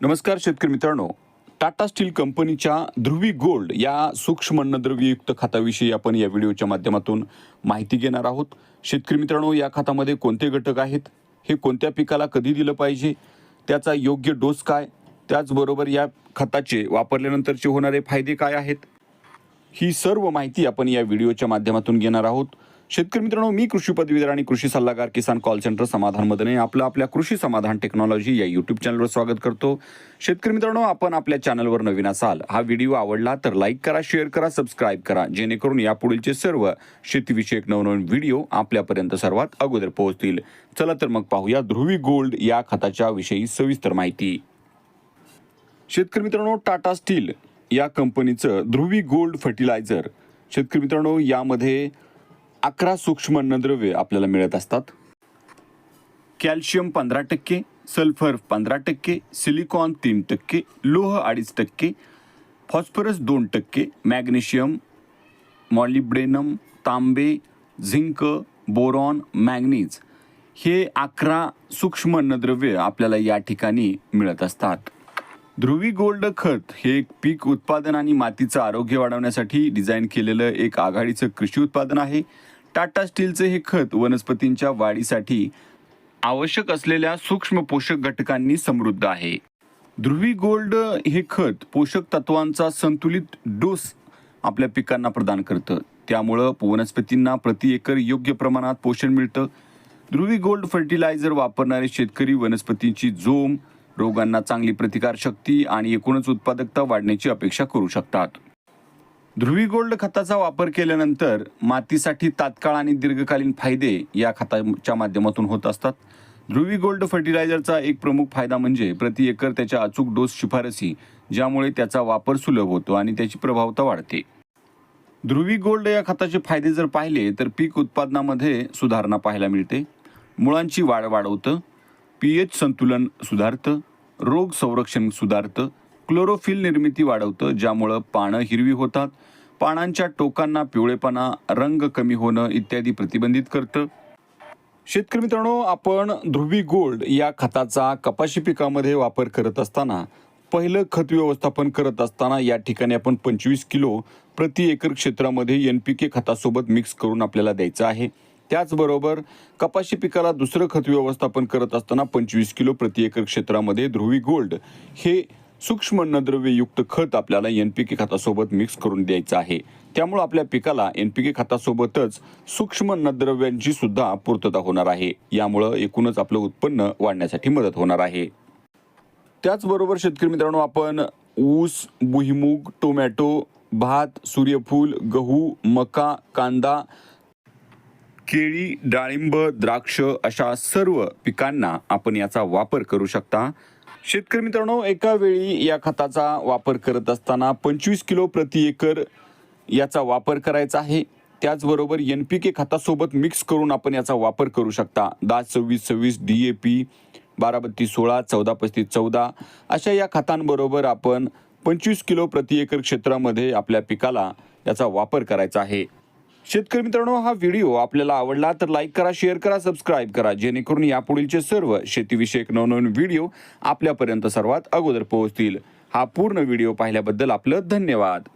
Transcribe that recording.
नमस्कार शेतकरी मित्रांनो. टाटा स्टील कंपनीच्या ध्रुवी गोल्ड या सूक्ष्म अन्नद्रव्ययुक्त खताविषयी आपण या व्हिडिओच्या माध्यमातून माहिती घेणार आहोत. शेतकरी मित्रांनो या खातामध्ये कोणते घटक आहेत? हे कोणत्या पिकाला कधी दिलं पाहिजे? त्याचा योग्य डोस काय? त्याचबरोबर या खताचे वापरल्यानंतरचे होणारे फायदे काय आहेत? ही सर्व माहिती आपण या व्हिडिओच्या माध्यमातून घेणार आहोत. शेतकरी मित्रांनो मी कृषी पदवीधर आणि कृषी सल्लागार किसान कॉल सेंटर समाधान मदने आपलं आपल्या कृषी समाधान टेक्नॉलॉजी या यूट्यूब चॅनलवर स्वागत करतो. शेतकरी मित्रांनो आपण आपल्या चॅनलवर नवीन असाल हा व्हिडिओ आवडला तर लाईक करा शेअर करा सबस्क्राईब करा. जेणेकरून यापुढीलचे सर्व शेतीविषयक नवनवीन व्हिडिओ आपल्यापर्यंत सर्वात अगोदर पोहोचतील. चला तर मग पाहूया ध्रुवी गोल्ड या खताच्या विषयी सविस्तर माहिती. शेतकरी मित्रांनो टाटा स्टील या कंपनीचं ध्रुवी गोल्ड फर्टिलायझर. शेतकरी मित्रांनो यामध्ये अकरा सूक्ष्म अन्नद्रव्ये आपल्याला मिळत असतात. कॅल्शियम पंधरा टक्के सल्फर पंधरा टक्के सिलिकॉन तीन टक्के लोह अडीच टक्के फॉस्फरस दोन टक्के मॅग्नेशियम मॉलिब्डेनम तांबे झिंक बोरॉन मॅग्नीज हे अकरा सूक्ष्म अन्नद्रव्ये आपल्याला या ठिकाणी मिळत असतात. ध्रुवी गोल्ड खत हे एक पीक उत्पादन आणि मातीचं आरोग्य वाढवण्यासाठी डिझाईन केलेलं एक आघाडीचं कृषी उत्पादन आहे. टाटा स्टीलचं हे खत वनस्पतींच्या वाढीसाठी आवश्यक असलेल्या सूक्ष्म पोषक घटकांनी समृद्ध आहे. ध्रुवी गोल्ड हे खत पोषक तत्वांचा संतुलित डोस आपल्या पिकांना प्रदान करतं. त्यामुळं वनस्पतींना प्रति एकर योग्य प्रमाणात पोषण मिळतं. ध्रुवी गोल्ड फर्टिलायझर वापरणारे शेतकरी वनस्पतींची जोम रोगांना चांगली प्रतिकारशक्ती आणि एकूणच उत्पादकता वाढण्याची अपेक्षा करू शकतात. ध्रुवी गोल्ड खताचा वापर केल्यानंतर मातीसाठी तात्काळ आणि दीर्घकालीन फायदे या खताच्या माध्यमातून होत असतात. ध्रुवी गोल्ड फर्टिलायझरचा एक प्रमुख फायदा म्हणजे प्रति एकर त्याच्या अचूक डोस शिफारसी ज्यामुळे त्याचा वापर सुलभ होतो आणि त्याची प्रभावता वाढते. ध्रुवी गोल्ड या खताचे फायदे जर पाहिले तर पीक उत्पादनामध्ये सुधारणा पाहायला मिळते. मुळांची वाढ वाढवतं पी एच संतुलन सुधारतं रोग संरक्षण सुधारतं क्लोरोफिल निर्मिती वाढवतं ज्यामुळं पानं हिरवी होतात पानांच्या टोकांना पिवळेपणा रंग कमी होणं इत्यादी प्रतिबंधित करतं. शेतकरी मित्रांनो आपण ध्रुवी गोल्ड या खताचा कपाशी पिकामध्ये वापर करत असताना पहिलं खत व्यवस्थापन करत असताना या ठिकाणी आपण पंचवीस किलो प्रति एकर क्षेत्रामध्ये एन पी के खतासोबत मिक्स करून आपल्याला द्यायचं आहे. त्याचबरोबर कपाशी पिकाला दुसरं खत व्यवस्थापन करत असताना पंचवीस किलो प्रति एकर क्षेत्रामध्ये ध्रुवी गोल्ड हे सूक्ष्म अन्नद्रव्ययुक्त खत आपल्याला एन पी के खतासोबत मिक्स करून द्यायचं आहे. त्यामुळे आपल्या पिकाला एन पी के खतासोबतच सूक्ष्म अन्नद्रव्यांची सुद्धा पूर्तता होणार आहे. यामुळं एकूणच आपलं उत्पन्न वाढण्यासाठी मदत होणार आहे. त्याचबरोबर शेतकरी मित्रांनो आपण ऊस भुईमूग टोमॅटो भात सूर्यफूल गहू मका कांदा केळी डाळिंब द्राक्ष अशा सर्व पिकांना आपण याचा वापर करू शकता. शेतकरी मित्रांनो एका वेळी या खताचा वापर करत असताना पंचवीस किलो प्रति एकर याचा वापर करायचा आहे. त्याचबरोबर एन पी के खतासोबत मिक्स करून आपण याचा वापर करू शकता. दहा सव्वीस सव्वीस डी ए पी बारा बत्तीस सोळा चौदा पस्तीस चौदा अशा या खतांबरोबर आपण पंचवीस किलो प्रति एकर क्षेत्रामध्ये आपल्या पिकाला याचा वापर करायचा आहे. शेतकरी मित्रांनो हा व्हिडिओ आपल्याला आवडला तर लाईक करा शेअर करा सबस्क्राईब करा. जेणेकरून यापुढीलचे सर्व शेतीविषयक नवनवीन व्हिडिओ आपल्यापर्यंत सर्वात अगोदर पोहोचतील. हा पूर्ण व्हिडिओ पाहिल्याबद्दल आपलं धन्यवाद.